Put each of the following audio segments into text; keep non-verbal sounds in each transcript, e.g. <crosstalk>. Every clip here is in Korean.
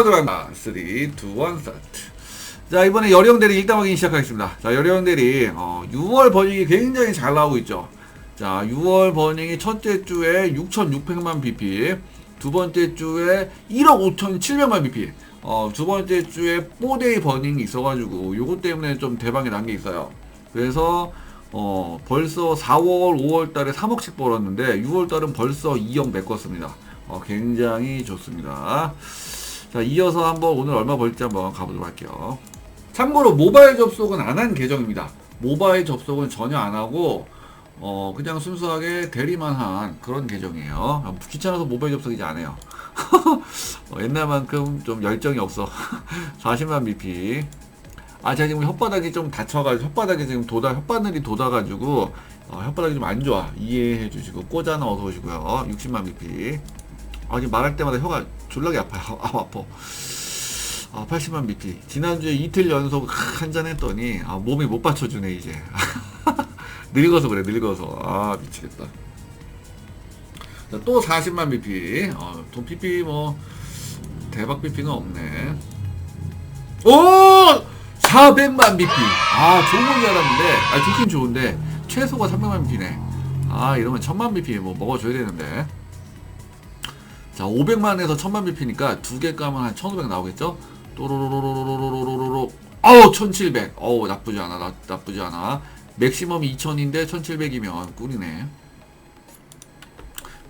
슈퍼 드라마 3, 2, 1 스타트. 자, 이번에 여령 대리 1단 확인 시작하겠습니다. 자, 여령 대리, 어, 6월 버닝이 굉장히 잘 나오고 있죠. 자, 6월 버닝이 첫째 주에 6,600만 BP, 두 번째 주에 1억 5,700만 BP, 어, 두 번째 주에 4데이 버닝이 있어가지고, 요것 때문에 좀 대박이 난 게 있어요. 그래서, 어, 벌써 4월, 5월 달에 3억씩 벌었는데, 6월 달은 벌써 2억 메꿨습니다. 어, 굉장히 좋습니다. 자, 이어서 한번 오늘 얼마 벌지 한번 가보도록 할게요. 참고로 모바일 접속은 안 한 계정입니다. 모바일 접속은 전혀 안 하고, 어, 그냥 순수하게 대리만 한 그런 계정이에요. 아, 귀찮아서 모바일 접속 이제 안 해요. <laughs> 어, 옛날만큼 좀 열정이 없어. <laughs> 40만 BP. 아, 제가 지금 혓바닥이 좀 다쳐가지고, 혓바닥이 지금 도다, 혓바늘이 돋아가지고, 어, 혓바닥이 좀 안 좋아. 이해해 주시고, 꼬자나 어서 오시고요. 60만 BP. 아, 지금 말할 때마다 혀가 졸라게 아파요. <laughs> 아, 아파. 아, 80만 BP. 지난주에 이틀 연속 한잔 했더니, 아, 몸이 못 받쳐주네, 이제. <laughs> 늙어서 그래, 늙어서. 아, 미치겠다. 자, 또 40만 BP. 어, 돈 BP 뭐, 대박 BP는 없네. 오! 400만 BP. 아, 좋은 건 줄 알았는데, 아, 좋긴 좋은데, 최소가 300만 BP네. 아, 이러면 1000만 BP 뭐 먹어줘야 되는데. 자, 500만에서 1000만 BP니까 두 개 까면 한 1500 나오겠죠? 또로로로로로로로로로 어우 1700 어우 나쁘지 않아 나, 나쁘지 않아 맥시멈이 2000인데 1700이면 꿀이네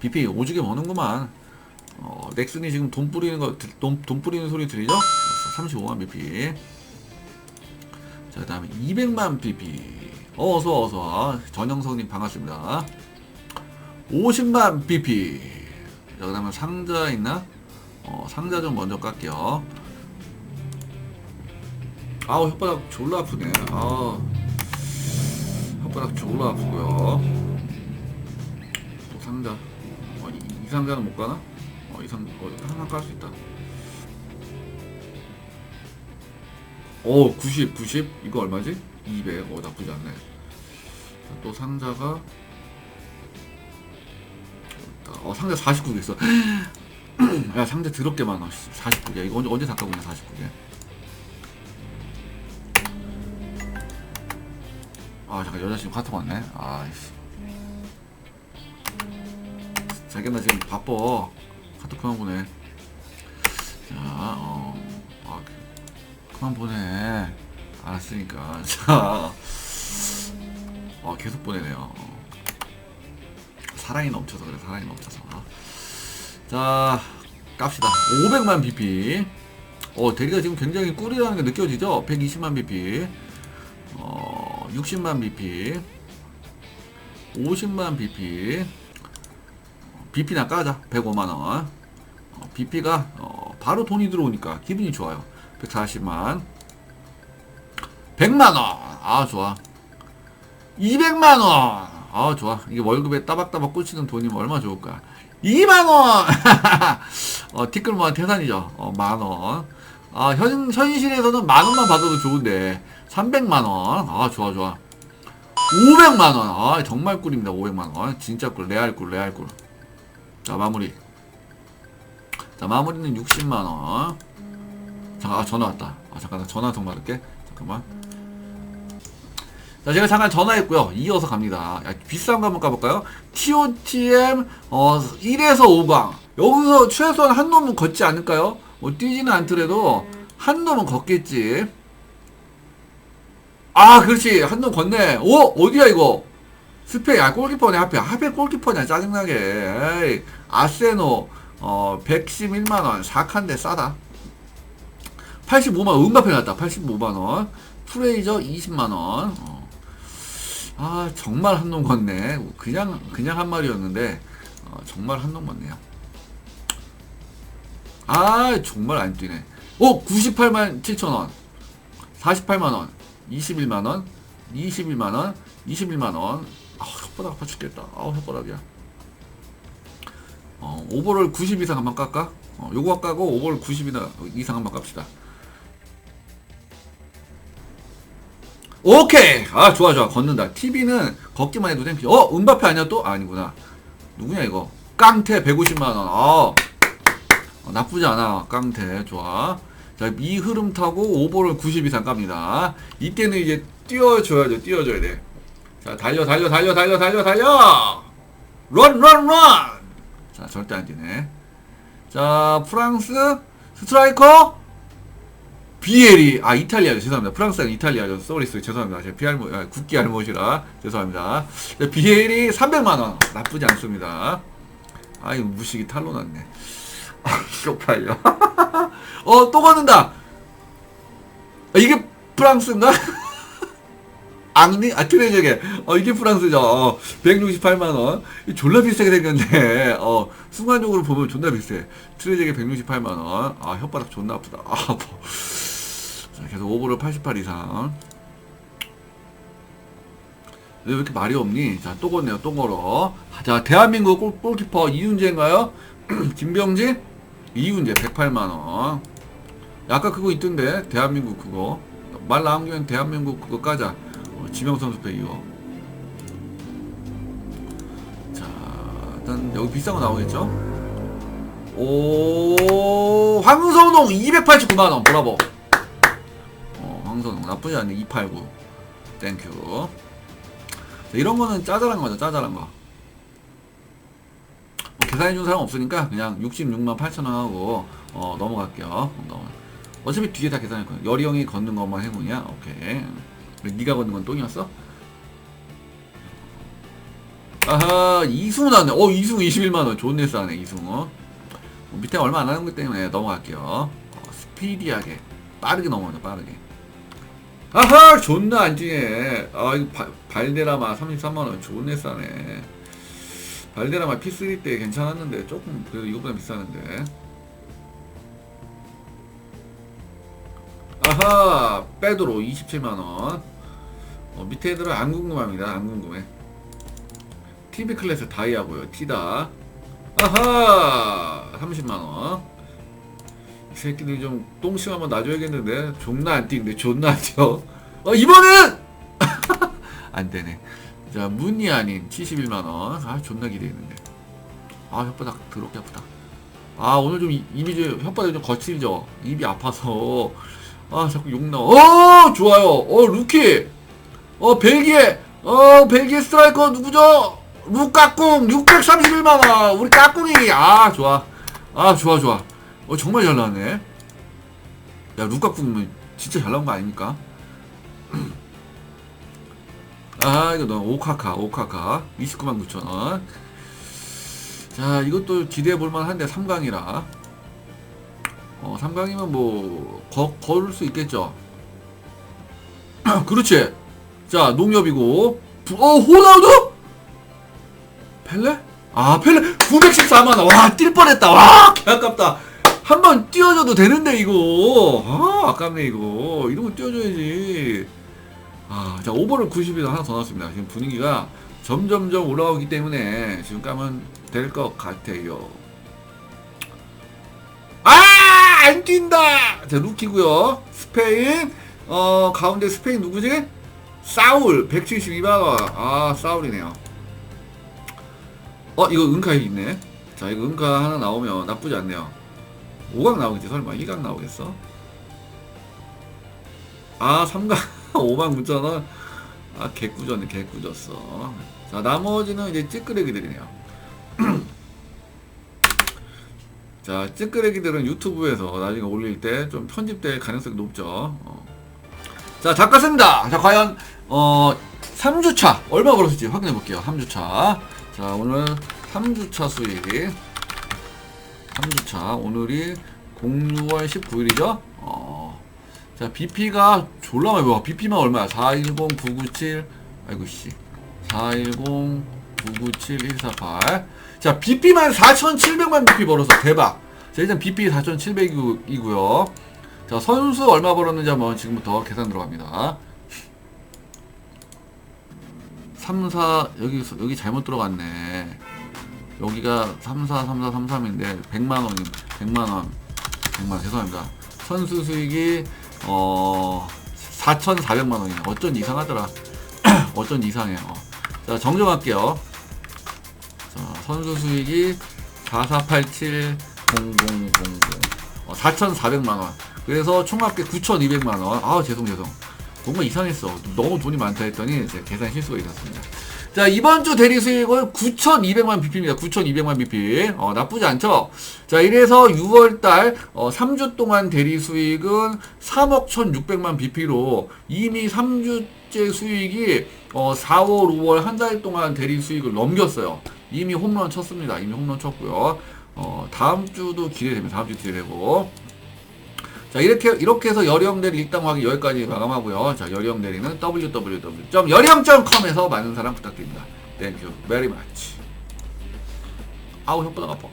BP 오지게 먹는구만 어, 넥슨이 지금 돈 뿌리는 거, 들- 돈, 돈 뿌리는 소리 들리죠? 35만 BP. 자, 그 다음에 200만 BP. 어, 어서, 어서. 전영석님 반갑습니다. 50만 BP. 자, 그 다음에 상자 있나? 어, 상자 좀 먼저 깎게요. 아우, 혓바닥 졸라 아프네. 아 혓바닥 졸라 아프고요. 또 상자. 어, 이, 이 상자는 못 가나? 어, 이 상, 어, 하나 깔 수 있다. 오, 90, 90? 이거 얼마지? 200. 어, 나쁘지 않네. 자, 또 상자가. 어, 상자 49개 있어. <clears throat> 야, 상자 더럽게 많아. 49개. 이거 언제, 언제 닦아보냐, 49개. 아, 잠깐, 여자친구 카톡 왔네. 아이씨. 자기야, 나 지금 바빠. 카톡 그만 보내. 자, 어, 아, 그- 그만 보내. 알았으니까. <laughs> 자, 어, 계속 보내네요. 사랑이 넘쳐서 그래, 사랑이 넘쳐서. 자, 깝시다. 500만 BP. 어, 대리가 지금 굉장히 꿀이라는 게 느껴지죠? 120만 BP. 어, 60만 BP. 50만 BP. BP나 까자 105만원 어, BP가 어, 바로 돈이 들어오니까 기분이 좋아요 140만 100만원 아 좋아 200만원 아 좋아. 이게 월급에 따박따박 꽂히는 돈이면 얼마나 좋을까. 2만원! <laughs> 어, 티끌 모아 태산이죠. 어, 만원. 아, 현, 현실에서는 만원만 받아도 좋은데. 300만원. 아 좋아 좋아. 500만원. 아 정말 꿀입니다 500만원. 진짜 꿀. 레알 꿀 레알 꿀. 자 마무리. 자 마무리는 60만원. 잠깐 아 전화 왔다. 아 잠깐 나 전화 좀 받을게. 잠깐만 자 제가 잠깐 전화했고요. 이어서 갑니다. 야, 비싼 거 한번 까볼까요? TOTM 어 1에서 5강 여기서 최소한 한 놈은 걷지 않을까요? 뭐 뛰지는 않더라도 한 놈은 걷겠지. 아 그렇지. 한 놈 걷네. 오 어디야 이거? 스페인 아 골키퍼네 하필. 하필 골키퍼냐 짜증나게. 에이, 아세노 어 111만 원. 4칸데 싸다. 85만원 음바페 났다. 85만 원. 프레이저 20만 원. 어. 아 정말 한놈 걷네. 그냥 그냥 한 마리였는데 어, 정말 한놈 걷네요. 아 정말 안 뛰네. 오 98만 7천원. 48만원. 21만원. 21만원. 21만원. 아 혓바닥 아파 죽겠다. 아우 혓바닥이야. 어 오버롤 90 이상 한번 깎까? 어 요거 까고 오버롤 90 이상 한번 깝시다 오케이 아 좋아 좋아 걷는다 TV는 걷기만 해도 땡피 어 은바페 아니야 또? 아, 아니구나 누구냐 이거 깡태 150만원 아 어, 나쁘지 않아. 깡태. 좋아. 자, 이 흐름 타고 오버를 90 이상 깝니다. 이때는 이제 띄워줘야죠. 띄워줘야 돼. 자, 달려, 달려, 달려, 달려, 달려, 달려! 런, 런, 런! 자, 절대 안 뛰네. 자, 프랑스, 스트라이커, 비에리, 아, 이탈리아죠. 죄송합니다. 프랑스가 이탈리아죠. 쏘리스. 죄송합니다. 제가 비알모, 아, 국기 알못이라. 죄송합니다. 자, 비에리 300만원. 나쁘지 않습니다. 아, 이거 무식이 탈로 났네. <laughs> 아, 쪽팔려. <laughs> 어, 또 걷는다! 아, 이게 프랑스인가? <laughs> 앙리? 아, 트레저게. 어, 이게 프랑스죠. 어, 168만원. 졸라 비싸게 생겼네. <laughs> 어, 순간적으로 보면 존나 비싸. 트레저게 168만원. 아, 혓바닥 존나 아프다. 아, 뭐. 자, 계속 오버를 88 이상. 왜 이렇게 말이 없니? 자, 또 걷네요. 또 걸어. 자, 대한민국 골, 골키퍼 이윤재인가요? <clears throat> 김병진? 이윤재 108만원. 아까 그거 있던데. 대한민국 그거. 말 나온 김에 대한민국 그거 까자. 어, 지명선수배 이거. 자, 일단 여기 비싼 거 나오겠죠? 오, 황선홍 289만원. 브라보. 어, 황선홍. 나쁘지 않네. 289. 땡큐. 자, 이런 거는 짜잘한 거죠. 짜잘한 거. 뭐 계산해준 사람 없으니까 그냥 66만 8천 원 하고 어, 넘어갈게요. 넘어. 어차피 뒤에 다 계산할 거야. 열이 형이 걷는 것만 해보냐? 오케이. 왜 네가 걷는 건 똥이었어? 아하 이승우 나왔네. 어 이승우 21만 원. 좋네 싸네 이승우. 어, 밑에 얼마 안 하는 것 때문에 넘어갈게요. 어, 스피디하게 빠르게 넘어가자 빠르게. 아하 존나 안 뛰네. 아 이거 바, 발데라마 33만 원. 좋네 싸네. 발데라마 P3 때 괜찮았는데 조금 그래도 이거보다 비싸는데. 아하 빼도로 27만원. 어, 밑에 애들은 안 궁금합니다. 안 궁금해. TV 클래스 다이아고요. 티다. 아하 30만원. 이 새끼들 좀 똥심 한번 놔줘야겠는데? 존나 안 뛰는데 존나 안 뛰어. 어 이번엔! <laughs> 안되네. 자 문이 아닌 71만원. 아 존나 기대했는데. 아 혓바닥 더럽게 아프다. 아 오늘 좀 이- 입이 좀 혓바닥이 좀 거칠죠? 입이 아파서 아 자꾸 욕 나와. 어 좋아요. 어 루키. 어 벨기에. 어 벨기에 스트라이커 누구죠? 루까꿍. 631만원. 우리 까꿍이. 아 좋아. 아 좋아 좋아. 어 정말 잘 나왔네. 야 루까꿍은 진짜 잘 나온 거 아닙니까? <clears throat> 아 이거 너 오카카 오카카. 29만 9천원. 자 이것도 기대해 볼만 한데 3강이라 어 3강이면 뭐 거, 걸을 수 있겠죠. <clears throat> 그렇지. 자 농협이고. 부- 어 호나우두? 펠레? 아 펠레. 914만 원. 와 뛸 뻔했다. 와 아깝다. 한번 띄워줘도 되는데 이거. 아 아깝네 이거. 이런 거 띄워줘야지. 아자 오버를 90이나 하나 더 넣었습니다. 지금 분위기가 점점점 올라오기 때문에 지금 까면 될 것 같아요 안 뛴다! 자, 루키고요 스페인, 어, 가운데 스페인 누구지? 사울, 172만원. 아, 사울이네요. 어, 이거 은카 있네. 자, 이거 은카 하나 나오면 나쁘지 않네요. 5강 나오겠지, 설마. 2강 나오겠어? 아, 3강. 5만 9천원. 아, 개꾸졌네, 개꾸졌어. 자, 나머지는 이제 찌끄레기들이네요. 자, 찌끄레기들은 유튜브에서 나중에 올릴 때 좀 편집될 가능성이 높죠. 어. 자, 닦았습니다. 자, 과연, 어, 3주차, 얼마 벌었을지 확인해 볼게요. 3주차. 자, 오늘 3주차 수익. 3주차. 오늘이 06월 19일이죠? 어. 자, BP가 졸라 많이 봐. BP만 얼마야? 410, 997, 아이고, 씨. 410, 997, 148. 자, BP만 4,700만 BP 벌어서 대박. 자, 일단 BP 4,700이고요. 자, 선수 얼마 벌었는지 한번 지금부터 계산 들어갑니다. 3, 4, 여기, 여기 잘못 들어갔네. 여기가 3, 4, 3, 4, 3, 3인데, 100만원, 100만원. 100만원, 죄송합니다. 선수 수익이, 어, 4,400만원이네. 어쩐 이상하더라. <clears throat> 어쩐 이상해. 어. 자, 정정할게요. 자, 선수 수익이 4487 0000 어, 4,400만 원. 그래서 총 합계 9,200만 원. 아 죄송 죄송. 뭔가 이상했어. 너무 돈이 많다 했더니 이제 계산 실수가 있었습니다. 자 이번 주 대리 수익은 9,200만 BP입니다. 9,200만 BP. 어, 나쁘지 않죠? 자 이래서 6월달 어, 3주 동안 대리 수익은 3억 1,600만 BP로 이미 3주째 수익이 어, 4월, 5월 한 달 동안 대리 수익을 넘겼어요. 이미 홈런 쳤습니다. 이미 홈런 쳤고요. 어, 다음 주도 기대됩니다. 다음 주 기대되고. 자 이렇게 이렇게 해서 여령 대리 일당 확인 여기까지 마감하고요. 자 여령 대리는 www.여령.com에서 많은 사랑 부탁드립니다. Thank you very much. 아우 혓바닥 아파.